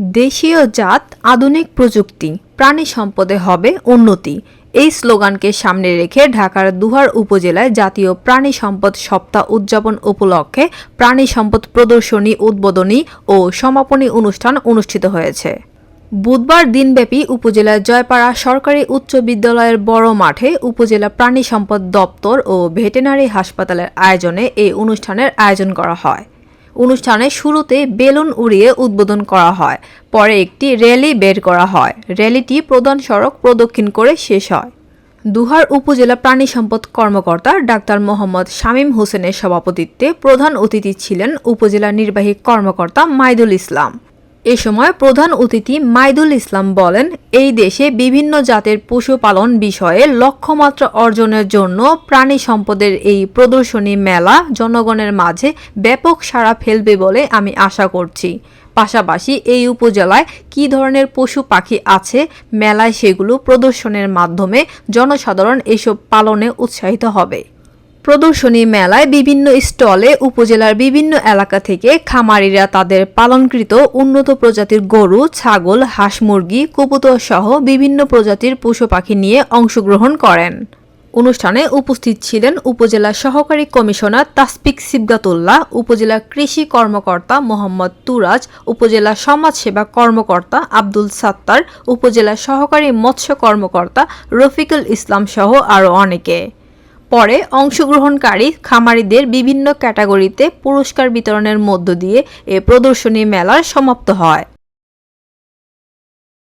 দেশীয় জাত, আধুনিক প্রযুক্তি, প্রাণী সম্পদে হবে উন্নতি। এই স্লোগানকে সামনে রেখে ঢাকার দুহার উপজেলায় জাতীয় প্রাণী সম্পদ সপ্তাহ উদযাপন উপলক্ষে প্রাণী সম্পদ প্রদর্শনী, উদ্বোধনী ও সমাপনী অনুষ্ঠান অনুষ্ঠিত হয়েছে। বুধবার দিনব্যাপী উপজেলার জয়পাড়া সরকারি উচ্চ বিদ্যালয়ের বড় মাঠে উপজেলা প্রাণী সম্পদ দপ্তর ও ভেটেনারি হাসপাতালের আয়োজনে এই অনুষ্ঠানের আয়োজন করা হয়। অনুষ্ঠানে শুরুতে বেলুন উড়িয়ে উদ্বোধন করা হয়। পরে একটি র্যালি বের করা হয়। র্যালিটি প্রধান সড়ক প্রদক্ষিণ করে শেষ হয়। দুহার উপজেলা প্রাণী সম্পদ কর্মকর্তা ডাক্তার মোহাম্মদ শামীম হোসেনের সভাপতিত্বে প্রধান অতিথি ছিলেন উপজেলা নির্বাহী কর্মকর্তা মাইদুল ইসলাম। এ সময় প্রধান অতিথি মাইদুল ইসলাম বলেন, এই দেশে বিভিন্ন জাতের পশুপালন বিষয়ে লক্ষ্যমাত্রা অর্জনের জন্য প্রাণী সম্পদের এই প্রদর্শনী মেলা জনগণের মাঝে ব্যাপক সাড়া ফেলবে বলে আমি আশা করছি। পাশাপাশি এই উপজেলায় কী ধরনের পশু পাখি আছে, মেলায় সেগুলো প্রদর্শনের মাধ্যমে জনসাধারণ এসব পালনে উৎসাহিত হবে। প্রদর্শনী মেলায় বিভিন্ন স্টলে উপজেলার বিভিন্ন এলাকা থেকে খামারিরা তাদের পালনকৃত উন্নত প্রজাতির গরু, ছাগল, হাঁস মুরগি, কবুতর সহ বিভিন্ন প্রজাতির পশু পাখি নিয়ে অংশগ্রহণ করেন। অনুষ্ঠানে উপস্থিত ছিলেন উপজেলা সহকারী কমিশনার তাসপিক সিবগাতুল্লাহ, উপজেলা কৃষি কর্মকর্তা মোহাম্মদ তুরাজ, উপজেলা সমাজসেবা কর্মকর্তা আব্দুল সাত্তার, উপজেলা সহকারী মৎস্য কর্মকর্তা রফিকুল ইসলাম সহ আরও অনেকে। পরে অংশগ্রহণকারী খামারিদের বিভিন্ন ক্যাটাগরিতে পুরস্কার বিতরণের মধ্য দিয়ে এ প্রদর্শনী মেলার সমাপ্ত হয়।